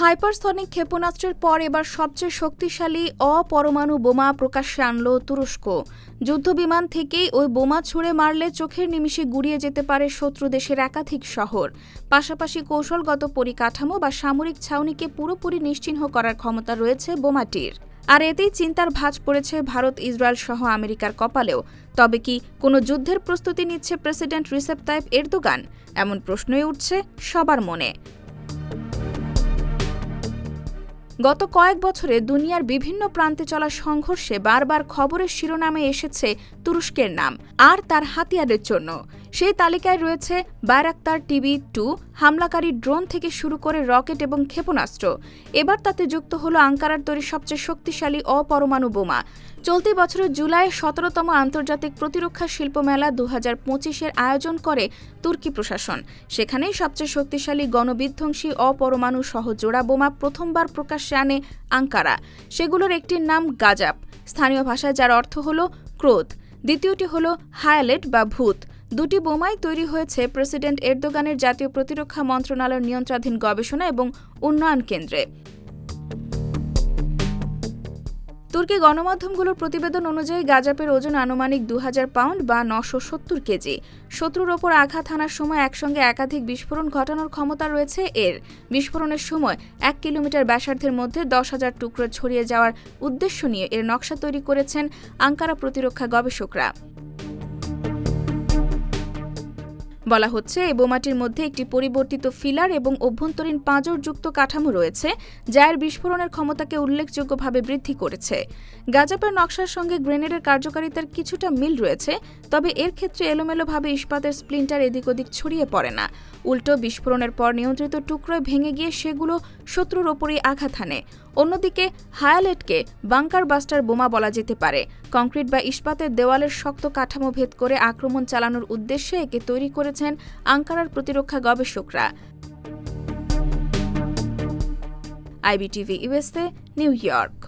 Hypersonic ক্ষেপণাস্ত্রের পর এবার সবচেয়ে শক্তিশালী অপরমাণু বোমা প্রকাশ্যে আনল তুরস্ক। যুদ্ধবিমান থেকেই ওই বোমা ছুড়ে মারলে চোখের নিমিষে গুড়িয়ে যেতে পারে শত্রু দেশের একাধিক শহর। পাশাপাশি কৌশলগত পরিকাঠামো বা সামরিক ছাউনিকে পুরোপুরি নিশ্চিহ্ন করার ক্ষমতা রয়েছে বোমাটির। আর এতেই চিন্তার ভাঁজ পড়েছে ভারত, ইসরায়েল সহ আমেরিকার কপালেও। তবে কি কোনো যুদ্ধের প্রস্তুতি নিচ্ছে প্রেসিডেন্ট রিসেপ তাইপ এরদোগান? এমন প্রশ্নই উঠছে সবার মনে। গত কয়েক বছরে দুনিয়ার বিভিন্ন প্রান্তে চলা সংঘর্ষে বারবার খবরের শিরোনামে এসেছে তুরস্কের নাম আর তার হাতিয়ারের জন্য। সেই তালিকায় রয়েছে বায়রাক্তার টিভি টু, হামলাকারী ড্রোন থেকে শুরু করে রকেট এবং ক্ষেপণাস্ত্র। এবার তাতে যুক্ত হলো আঙ্কারার তৈরি সবচেয়ে শক্তিশালী অপরমাণু বোমা। চলতি বছরের জুলাই সতেরোতম আন্তর্জাতিক প্রতিরক্ষা শিল্প মেলা দু হাজার পঁচিশের আয়োজন করে তুর্কি প্রশাসন। সেখানেই সবচেয়ে শক্তিশালী গণবিধ্বংসী অপরমাণু সহ জোড়া বোমা প্রথমবার প্রকাশ্যে আনে আঙ্কারা। সেগুলোর একটির নাম গাজাপ। স্থানীয় ভাষায় যার অর্থ হল ক্রোধ। দ্বিতীয়টি হল হায়ালেট বা ভূত। দুটি বোমাই তৈরি হয়েছে প্রেসিডেন্ট এরদোগানের জাতীয় প্রতিরক্ষা মন্ত্রণালয়ের নিয়ন্ত্রণাধীন গবেষণা এবং উন্নয়ন কেন্দ্রে। তুর্কি গণমাধ্যমগুলোর প্রতিবেদন অনুযায়ী গাজাপের ওজন আনুমানিক দু হাজার পাউন্ড বা নশো সত্তর কেজি। শত্রুর ওপর আঘাত হানার সময় একসঙ্গে একাধিক বিস্ফোরণ ঘটানোর ক্ষমতা রয়েছে এর। বিস্ফোরণের সময় এক কিলোমিটার ব্যাসার্ধের মধ্যে দশ হাজার টুকরো ছড়িয়ে যাওয়ার উদ্দেশ্য নিয়ে এর নকশা তৈরি করেছেন আঙ্কারা প্রতিরক্ষা গবেষকরা। বলা হচ্ছে, এই বোমাটির মধ্যে একটি পরিবর্তিত ফিলার এবং অভ্যন্তরীণ পাঁজরযুক্ত কাঠামো রয়েছে, যা এর বিস্ফোরণের ক্ষমতাকে উল্লেখযোগ্যভাবে বৃদ্ধি করেছে। গাজাপের নকশার সঙ্গে গ্রেনেডের কার্যকারিতার কিছুটা মিল রয়েছে, তবে এর ক্ষেত্রে এলোমেলোভাবে ইস্পাতের স্প্লিন্টার এদিক ওদিক ছড়িয়ে পড়ে না। উল্টো বিস্ফোরণের পর নিয়ন্ত্রিত টুকরোয় ভেঙে গিয়ে সেগুলো শত্রুর ওপরেই আঘাত হানে। অন্যদিকে, হায়ালেটকে বাংকার বাস্টার বোমা বলা যেতে পারে। কংক্রিট বা ইস্পাতের দেওয়ালের শক্ত কাঠামো ভেদ করে আক্রমণ চালানোর উদ্দেশ্যে একে তৈরি করেছেন আঙ্কারার প্রতিরক্ষা গবেষকরা। IBTV USA New York.